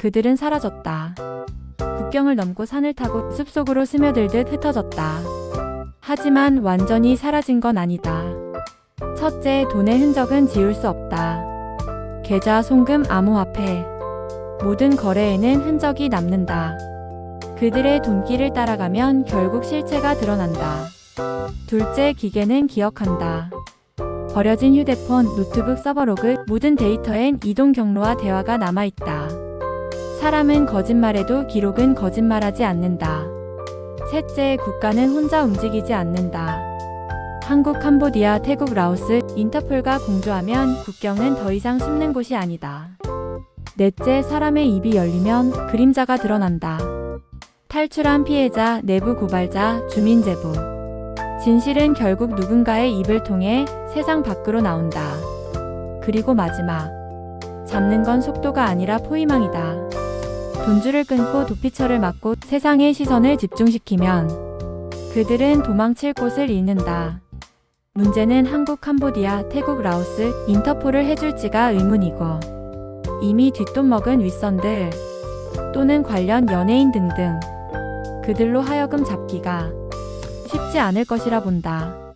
그들은 사라졌다. 국경을 넘고 산을 타고 숲속으로 스며들듯 흩어졌다. 하지만 완전히 사라진 건 아니다. 첫째, 돈의 흔적은 지울 수 없다. 계좌, 송금, 암호화폐. 모든 거래에는 흔적이 남는다. 그들의 돈길을 따라가면 결국 실체가 드러난다. 둘째, 기계는 기억한다. 버려진 휴대폰, 노트북 서버로그, 모든 데이터엔 이동 경로와 대화가 남아있다. 사람은 거짓말해도 기록은 거짓말하지 않는다. 셋째, 국가는 혼자 움직이지 않는다. 한국, 캄보디아, 태국, 라오스, 인터폴과 공조하면 국경은 더 이상 숨는 곳이 아니다. 넷째, 사람의 입이 열리면 그림자가 드러난다. 탈출한 피해자, 내부 고발자, 주민 제보. 진실은 결국 누군가의 입을 통해 세상 밖으로 나온다. 그리고 마지막. 잡는 건 속도가 아니라 포위망이다. 돈줄을 끊고 도피처를 막고 세상의 시선을 집중시키면 그들은 도망칠 곳을 잃는다. 문제는 한국, 캄보디아, 태국, 라오스, 인터폴을 해줄지가 의문이고 이미 뒷돈 먹은 윗선들 또는 관련 연예인 등등 그들로 하여금 잡기가 쉽지 않을 것이라 본다.